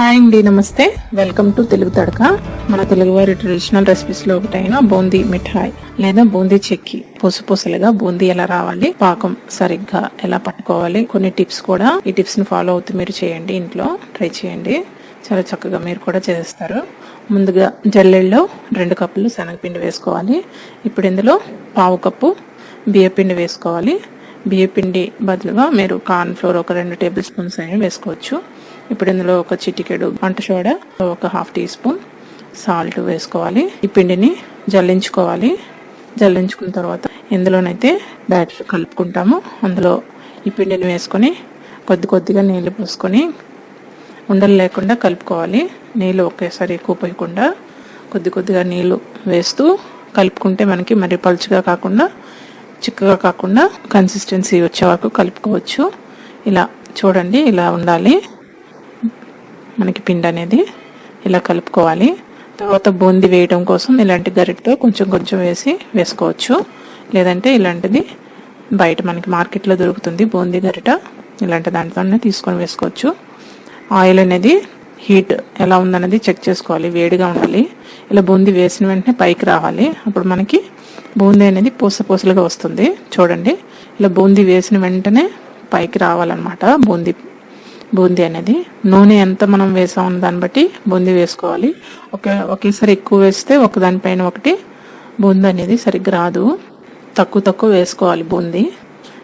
Hi అండి నమస్తే. Welcome to Telugu Thadaka. మన తెలుగువారి ట్రెడిషనల్ రెసిపీస్లో ఒకటైన బూందీ మిఠాయి లేదా బూందీ చెక్కి. పూస బూందీ ఎలా రావాలి పాకం సరిగ్గా ఎలా పట్టుకోవాలి కొన్ని టిప్స్ కూడా ఈ టిప్స్ని ఫాలో అవుతూ మీరు చేయండి ఇంట్లో ట్రై చేయండి. చాలా చక్కగా మీరు కూడా చేస్తారు. ముందుగా జల్లెల్లో రెండు కప్పులు శనగపిండి వేసుకోవాలి. ఇప్పుడు ఇందులో పావు కప్పు బియ్యపిండి వేసుకోవాలి. బియ్యపిండి బదులుగా మీరు కార్న్ ఫ్లోర్ ఒక రెండు టేబుల్ స్పూన్స్ అనేవి వేసుకోవచ్చు. ఇప్పుడు ఇందులో ఒక చిటికెడు వంట సోడా ఒక హాఫ్ టీ స్పూన్ సాల్ట్ వేసుకోవాలి. ఈ పిండిని జల్లించుకోవాలి. జల్లించుకున్న తర్వాత ఇందులోనైతే బ్యాటర్ కలుపుకుంటాము. అందులో ఈ పిండిని వేసుకొని కొద్ది కొద్దిగా నీళ్ళు పోసుకొని ఉండలు లేకుండా కలుపుకోవాలి. నీళ్ళు ఒకేసారి ఎక్కువ పోయకుండా కొద్ది కొద్దిగా నీళ్ళు వేస్తూ కలుపుకుంటే మనకి మరి పలుచగా కాకుండా చిక్కగా కాకుండా కన్సిస్టెన్సీ వచ్చే వరకు కలుపుకోవచ్చు. ఇలా చూడండి ఇలా ఉండాలి. మనకి పిండి అనేది ఇలా కలుపుకోవాలి. తర్వాత బూంది వేయడం కోసం ఇలాంటి గరిటతో కొంచెం కొంచెం వేసి వేసుకోవచ్చు. లేదంటే ఇలాంటిది బయట మనకి మార్కెట్లో దొరుకుతుంది బూందీ గరిట. ఇలాంటి దాంట్లోనే తీసుకొని వేసుకోవచ్చు. ఆయిల్ అనేది హీట్ ఎలా ఉందన్నది చెక్ చేసుకోవాలి వేడిగా ఉండాలి. ఇలా బూందీ వేసిన వెంటనే పైకి రావాలి. అప్పుడు మనకి బూందీ అనేది పూస పూసలుగా వస్తుంది. చూడండి. ఇలా బూందీ వేసిన వెంటనే పైకి రావాలన్నమాట. బూందీ బూందీ అనేది. నూనె ఎంత మనం వేసామన్న దాన్ని బట్టి బూందీ వేసుకోవాలి. ఒకే ఒకేసారి ఎక్కువ వేస్తే ఒకదానిపైన ఒకటి బూందీ అనేది సరిగ్గా రాదు. తక్కువ తక్కువ వేసుకోవాలి బూందీ.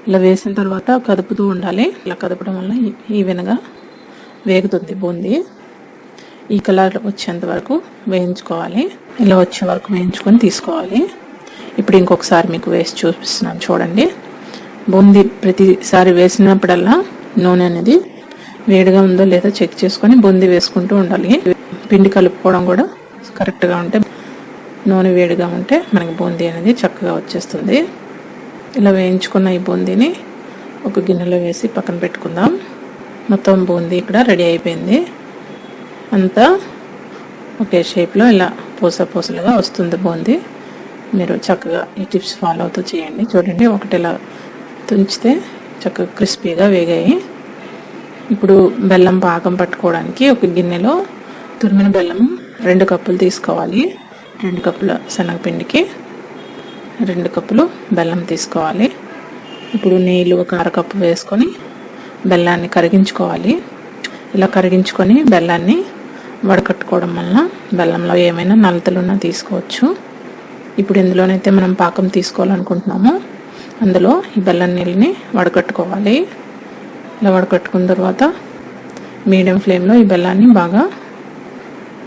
ఇలా వేసిన తర్వాత కదుపుతూ ఉండాలి. ఇలా కదపడం వల్ల ఈవెన్గా వేగుతుంది బూందీ. ఈ కలర్ వచ్చేంత వరకు వేయించుకోవాలి. ఇలా వచ్చే వరకు వేయించుకొని తీసుకోవాలి. ఇప్పుడు ఇంకొకసారి మీకు వేసి చూపిస్తున్నాను చూడండి. బూందీ ప్రతిసారి వేసినప్పుడల్లా నూనె అనేది వేడిగా ఉందో లేదో చెక్ చేసుకొని బూందీ వేసుకుంటూ ఉండాలి. పిండి కలుపుకోవడం కూడా కరెక్ట్గా ఉంటే నూనె వేడిగా ఉంటే మనకి బూందీ అనేది చక్కగా వచ్చేస్తుంది. ఇలా వేయించుకున్న ఈ బూందీని ఒక గిన్నెలో వేసి పక్కన పెట్టుకుందాం. మొత్తం బూందీ ఇక్కడ రెడీ అయిపోయింది. అంతా ఒకే షేప్లో ఇలా పూస పూసలుగా వస్తుంది బూందీ. మీరు చక్కగా ఈ టిప్స్ ఫాలో అవుతూ చేయండి. చూడండి ఒకటి ఇలా తుంచితే చక్కగా క్రిస్పీగా వేగాయి. ఇప్పుడు బెల్లం పాకం పట్టుకోవడానికి ఒక గిన్నెలో తురిమిన బెల్లం రెండు కప్పులు తీసుకోవాలి. రెండు కప్పుల శనగపిండికి రెండు కప్పులు బెల్లం తీసుకోవాలి. ఇప్పుడు నీళ్ళు ఒక అరకప్పు వేసుకొని బెల్లాన్ని కరిగించుకోవాలి. ఇలా కరిగించుకొని బెల్లాన్ని వడకట్టుకోవడం వలన బెల్లంలో ఏమైనా నలతలున్నా తీసుకోవచ్చు. ఇప్పుడు ఇందులోనైతే మనం పాకం తీసుకోవాలనుకుంటున్నామో. అందులో ఈ బెల్లం నీళ్ళని వడకట్టుకోవాలి. ఇలా వడకట్టుకున్న తర్వాత మీడియం ఫ్లేమ్లో ఈ బెల్లాన్ని బాగా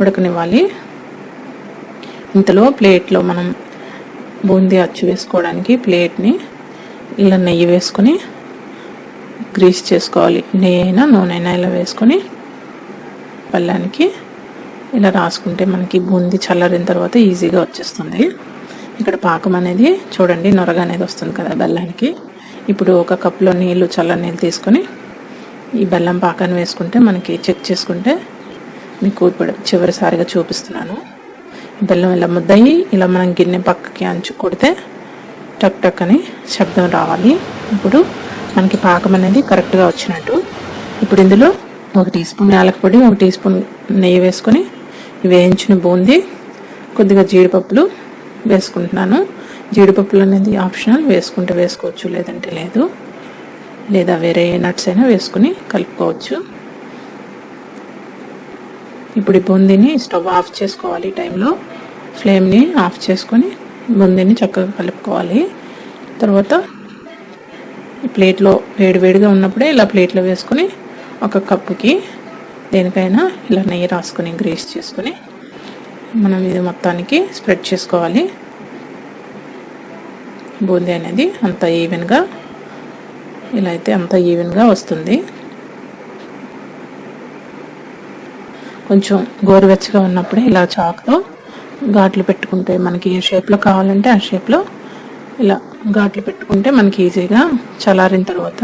ఉడకనివ్వాలి. ఇంతలో ప్లేట్లో మనం బూందీ అచ్చు వేసుకోవడానికి ప్లేట్ని ఇలా నెయ్యి వేసుకొని గ్రీస్ చేసుకోవాలి. నెయ్యి అయినా నూనె అయినా ఇలా వేసుకొని బెల్లానికి ఇలా రాసుకుంటే మనకి బూందీ చల్లరిన తర్వాత ఈజీగా వచ్చేస్తుంది. ఇక్కడ పాకం అనేది చూడండి నొరగ అనేది వస్తుంది కదా బెల్లానికి. ఇప్పుడు ఒక కప్లో నీళ్ళు చల్ల నీళ్ళు తీసుకొని ఈ బెల్లం పాకాన్ని వేసుకుంటే మనకి చెక్ చేసుకుంటే మీకు ఇప్పుడు చివరిసారిగా చూపిస్తున్నాను. బెల్లం ఇలా ముద్దయి ఇలా మనం గిన్నె పక్కకి అంచు కొడితే టక్ టక్ అని శబ్దం రావాలి. ఇప్పుడు మనకి పాకం అనేది కరెక్ట్గా వచ్చినట్టు. ఇప్పుడు ఇందులో ఒక టీ స్పూన్ యాలకపొడి ఒక టీ స్పూన్ నెయ్యి వేసుకొని వేయించిన బూందీ కొద్దిగా జీడిపప్పులు వేసుకుంటున్నాను. జీడిపప్పులు అనేది ఆప్షనల్ వేసుకుంటే వేసుకోవచ్చు లేదంటే లేదు. లేదా వేరే నట్స్ అయినా వేసుకుని కలుపుకోవచ్చు. ఇప్పుడు ఈ బూందీని స్టవ్ ఆఫ్ చేసుకోవాలి ఈ టైంలో ఫ్లేమ్ని ఆఫ్ చేసుకొని బూందీని చక్కగా కలుపుకోవాలి. తర్వాత ప్లేట్లో వేడివేడిగా ఉన్నప్పుడే ఇలా ప్లేట్లో వేసుకొని ఒక కప్పుకి దేనికైనా ఇలా నెయ్యి రాసుకొని గ్రీస్ చేసుకొని మనం ఇది మొత్తానికి స్ప్రెడ్ చేసుకోవాలి. బూందీ అనేది అంత ఈవెన్గా ఇలా అయితే అంత ఈవెన్గా వస్తుంది. కొంచెం గోరువెచ్చగా ఉన్నప్పుడే ఇలా చాక్తో ఘాట్లు పెట్టుకుంటే మనకి ఏ షేప్లో కావాలంటే ఆ షేప్లో ఇలా ఘాట్లు పెట్టుకుంటే మనకి ఈజీగా చల్లారిన తర్వాత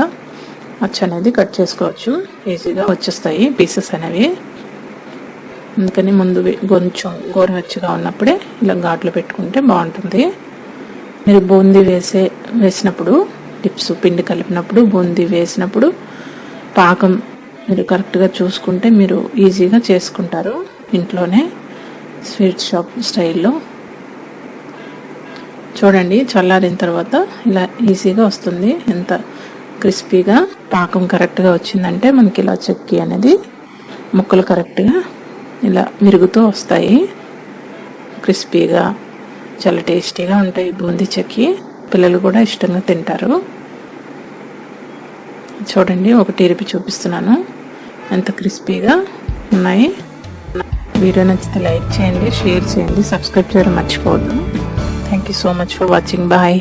అచ్చ అనేది కట్ చేసుకోవచ్చు. ఈజీగా వచ్చేస్తాయి పీసెస్ అనేవి. అందుకని ముందు కొంచెం గోరువెచ్చగా ఉన్నప్పుడే ఇలా ఘాట్లు పెట్టుకుంటే బాగుంటుంది. మీరు బూందీ వేసే వేసినప్పుడు టిప్స్ పిండి కలిపినప్పుడు బూందీ వేసినప్పుడు పాకం మీరు కరెక్ట్గా చూసుకుంటే మీరు ఈజీగా చేసుకుంటారు. ఇంట్లోనే స్వీట్ షాప్ స్టైల్లో. చూడండి చల్లారిన తర్వాత ఇలా ఈజీగా వస్తుంది. ఎంత క్రిస్పీగా పాకం కరెక్ట్గా వచ్చిందంటే మనకి ఇలా చెక్కి అనేది ముక్కలు కరెక్ట్గా ఇలా మెరుగుతూ వస్తాయి. క్రిస్పీగా చాలా టేస్టీగా ఉంటాయి బూందీ చెక్కి. పిల్లలు కూడా ఇష్టంగా తింటారు. చూడండి ఒకటి ఇరిపి చూపిస్తున్నాను. ఎంత క్రిస్పీగా ఉన్నాయి. వీడియో నచ్చితే లైక్ చేయండి షేర్ చేయండి సబ్స్క్రైబ్ చేయడం మర్చిపోవద్దు. Thank you so much for watching bye